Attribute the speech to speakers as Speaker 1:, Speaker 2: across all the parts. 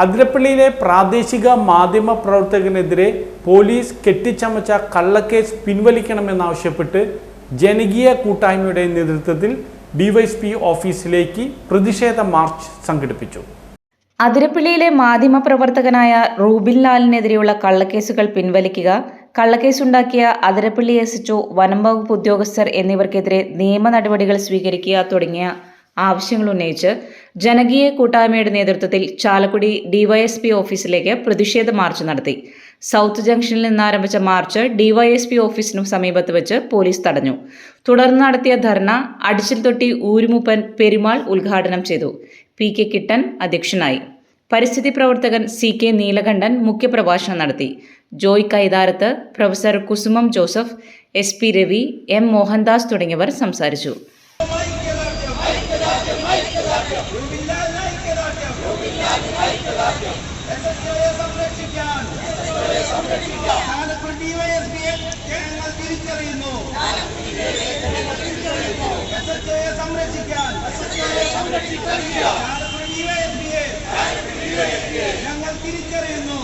Speaker 1: അതിരപ്പള്ളിയിലെ പ്രാദേശിക മാധ്യമ പ്രവർത്തകനെതിരെ പോലീസ് കെട്ടിച്ചമച്ച കള്ളക്കേസ് പിൻവലിക്കണമെന്നാവശ്യപ്പെട്ട് ജനകീയ കൂട്ടായ്മയുടെ നേതൃത്വത്തിൽ ഡിവൈഎസ്പി ഓഫീസിലേക്ക് പ്രതിഷേധ മാർച്ച് സംഘടിപ്പിച്ചു.
Speaker 2: അതിരപ്പള്ളിയിലെ മാധ്യമപ്രവർത്തകനായ റൂബിൻ ലാലിനെതിരെയുള്ള കള്ളക്കേസുകൾ പിൻവലിക്കുക കള്ളക്കേസുണ്ടാക്കിയ അതിരപ്പള്ളി എസ് എച്ച്ഒ വനം വകുപ്പ് ഉദ്യോഗസ്ഥർ എന്നിവർക്കെതിരെ നിയമ നടപടികൾ സ്വീകരിക്കുക തുടങ്ങിയ ആവശ്യങ്ങൾ ഉന്നയിച്ച് ജനകീയ കൂട്ടായ്മയുടെ നേതൃത്വത്തിൽ ചാലക്കുടി ഡിവൈഎസ്പി ഓഫീസിലേക്ക് പ്രതിഷേധ മാർച്ച് നടത്തി. സൗത്ത് ജംഗ്ഷനിൽ നിന്ന് ആരംഭിച്ച മാർച്ച് ഡിവൈഎസ്പി ഓഫീസിനു സമീപത്ത് വെച്ച് പോലീസ് തടഞ്ഞു. തുടർന്ന് നടത്തിയ ധർണ അടിച്ചിൽ തൊട്ടി ഊരുമുപ്പൻ പെരുമാൾ ഉദ്ഘാടനം ചെയ്തു. പി കെ കിട്ടൻ അധ്യക്ഷനായി. പരിസ്ഥിതി പ്രവർത്തകൻ സി കെ നീലകണ്ഠൻ മുഖ്യപ്രഭാഷണം നടത്തി. Joy Kaitharath professor Kusumam Joseph S P Ravi M Mohandas തുടങ്ങിയവർ സംസാരിച്ചു.
Speaker 3: ചാലക്കുടി ഡിവൈഎസ്പിയെ ഞങ്ങൾ തിരിച്ചറിയുന്നു എസ് എച്ച് ഒയെ സംരക്ഷിക്കാൻ ചാലക്കുടി ഡിവൈഎസ്പിയെ ഞങ്ങൾ തിരിച്ചറിയുന്നു.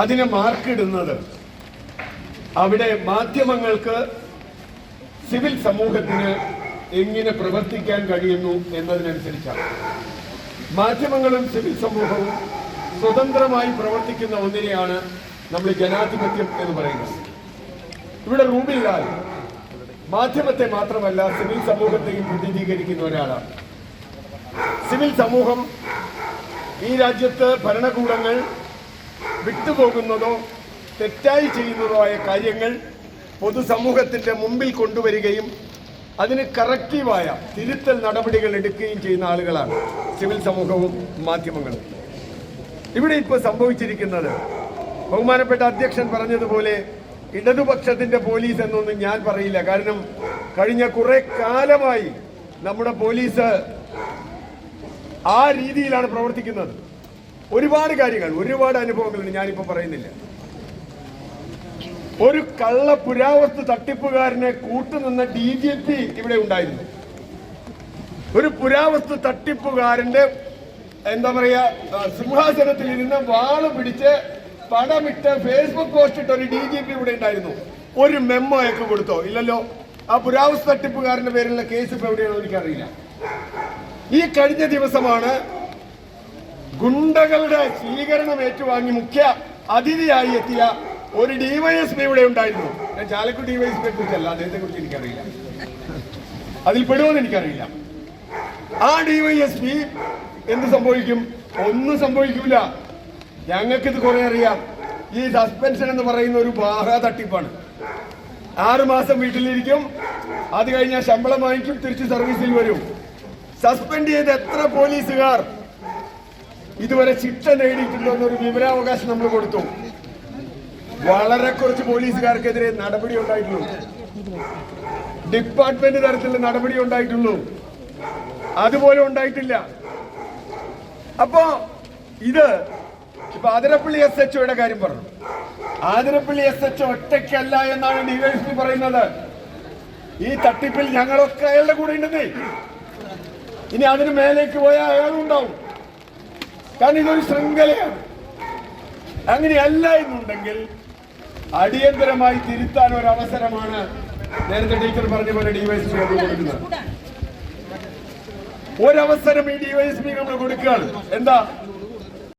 Speaker 4: അതിന് മാർക്കിടുന്നത് അവിടെ മാധ്യമങ്ങൾക്ക് സിവിൽ സമൂഹത്തിന് എങ്ങനെ പ്രവർത്തിക്കാൻ കഴിയുന്നു എന്നതിനനുസരിച്ചാണ്. മാധ്യമങ്ങളും സിവിൽ സമൂഹവും സ്വതന്ത്രമായി പ്രവർത്തിക്കുന്ന ഒന്നിനെയാണ് നമ്മൾ ജനാധിപത്യം എന്ന് പറയുന്നത്. ഇവിടെ റൂബില്ലാൽ മാധ്യമത്തെ മാത്രമല്ല സിവിൽ സമൂഹത്തെയും പ്രതിനിധീകരിക്കുന്ന ഒരാളാണ്. സിവിൽ സമൂഹം ഈ രാജ്യത്ത് ഭരണകൂടങ്ങൾ വിട്ടുപോകുന്നതോ തെറ്റായി ചെയ്യുന്നതോ ആയ കാര്യങ്ങൾ പൊതുസമൂഹത്തിന്റെ മുമ്പിൽ കൊണ്ടുവരികയും അതിന് കറക്റ്റീവായ തിരുത്തൽ നടപടികൾ എടുക്കുകയും ചെയ്യുന്ന ആളുകളാണ് സിവിൽ സമൂഹവും മാധ്യമങ്ങളും. ഇവിടെ ഇപ്പോൾ സംഭവിച്ചിരിക്കുന്നത് ബഹുമാനപ്പെട്ട അധ്യക്ഷൻ പറഞ്ഞതുപോലെ ഇടതുപക്ഷത്തിന്റെ പോലീസ് എന്നൊന്നും ഞാൻ പറയില്ല. കാരണം കഴിഞ്ഞ കുറെ കാലമായി നമ്മുടെ പോലീസ് ആ രീതിയിലാണ് പ്രവർത്തിക്കുന്നത്. ഒരുപാട് കാര്യങ്ങൾ ഒരുപാട് അനുഭവങ്ങളുണ്ട്. ഞാനിപ്പോ പറയുന്നില്ല. ഒരു കള്ള പുരാവസ്തു തട്ടിപ്പുകാരനെ കൂട്ടുനിന്ന ഡി ജി പി ഇവിടെ ഉണ്ടായിരുന്നു. ഒരു പുരാവസ്തു തട്ടിപ്പുകാരന്റെ എന്താ പറയാ സിംഹാസനത്തിൽ ഇരുന്ന് വാൾ പിടിച്ച് പടമിട്ട് ഫേസ്ബുക്ക് പോസ്റ്റ് ഇട്ട ഒരു ഡി ജി പി ഇവിടെ ഉണ്ടായിരുന്നു. ഒരു മെമ്മോ ഒക്കെ കൊടുത്തോ? ഇല്ലല്ലോ. ആ പുരാവസ്തു തട്ടിപ്പുകാരന്റെ പേരിലുള്ള കേസ് ഇപ്പൊ എവിടെയാണോ എനിക്കറിയില്ല. ഈ കഴിഞ്ഞ ദിവസമാണ് ഗുണ്ടകളുടെ സ്വീകരണം ഏറ്റുവാങ്ങി മുഖ്യ അതിഥിയായി എത്തിയ ഒരു ഡിവൈഎസ്പി ഇവിടെ ഉണ്ടായിരുന്നു. ഞാൻ ചാലക്കുടി ഡിവൈഎസ്പിയെ കുറിച്ചല്ല അദ്ദേഹത്തെ കുറിച്ച് എനിക്കറിയില്ല. അതിൽ പെടുമെന്ന് എനിക്കറിയില്ല. ആ ഡിവൈഎസ്പി എന്ത് സംഭവിക്കും? ഒന്നും സംഭവിക്കില്ല ഞങ്ങൾക്കിത് കുറെ അറിയാം. ഈ സസ്പെൻഷൻ എന്ന് പറയുന്ന ഒരു ബാഹ തട്ടിപ്പാണ്. ആറു മാസം വീട്ടിലിരിക്കും. അത് കഴിഞ്ഞാൽ ശമ്പളം വാങ്ങിക്കും തിരിച്ച് സർവീസിൽ വരും. സസ്പെൻഡ് ചെയ്ത എത്ര പോലീസുകാർ ഇതുവരെ ശിക്ഷ നേടിയിട്ടുണ്ടോ എന്നൊരു വിവരാവകാശം നമ്മൾ കൊടുത്തു. വളരെ കുറച്ച് പോലീസുകാർക്കെതിരെ നടപടി ഉണ്ടായിട്ടുള്ളൂ. ഡിപ്പാർട്ട്മെന്റ് തരത്തിലുള്ള നടപടി ഉണ്ടായിട്ടുള്ളൂ. അതുപോലെ ഉണ്ടായിട്ടില്ല. അപ്പോ ഇത് ഇപ്പൊ ആതിരപ്പള്ളി എസ് എച്ച് ഒയുടെ കാര്യം പറഞ്ഞു. ആതിരപ്പള്ളി എസ് എച്ച് ഒറ്റയ്ക്കല്ല എന്നാണ് ഡിവൈഎസ്പി പറയുന്നത്. ഈ തട്ടിപ്പിൽ ഞങ്ങളൊക്കെ അയാളുടെ കൂടെ ഉണ്ടെന്നേ. ഇനി അതിന് മേലേക്ക് പോയാൽ അയാളും ഉണ്ടാവും കാരണം ഇതൊരു ശൃംഖലയാണ്. അങ്ങനെയല്ല എന്നുണ്ടെങ്കിൽ അടിയന്തരമായി തിരുത്താൻ ഒരു അവസരമാണ് നേരത്തെ ടീച്ചർ പറഞ്ഞ പോലെ ഡിവൈഎസ്പി കൊടുക്കുന്നത്. ഒരവസരം ഈ ഡിവൈഎസ്പി നമ്മൾ കൊടുക്കുകയാണ്. എന്താ?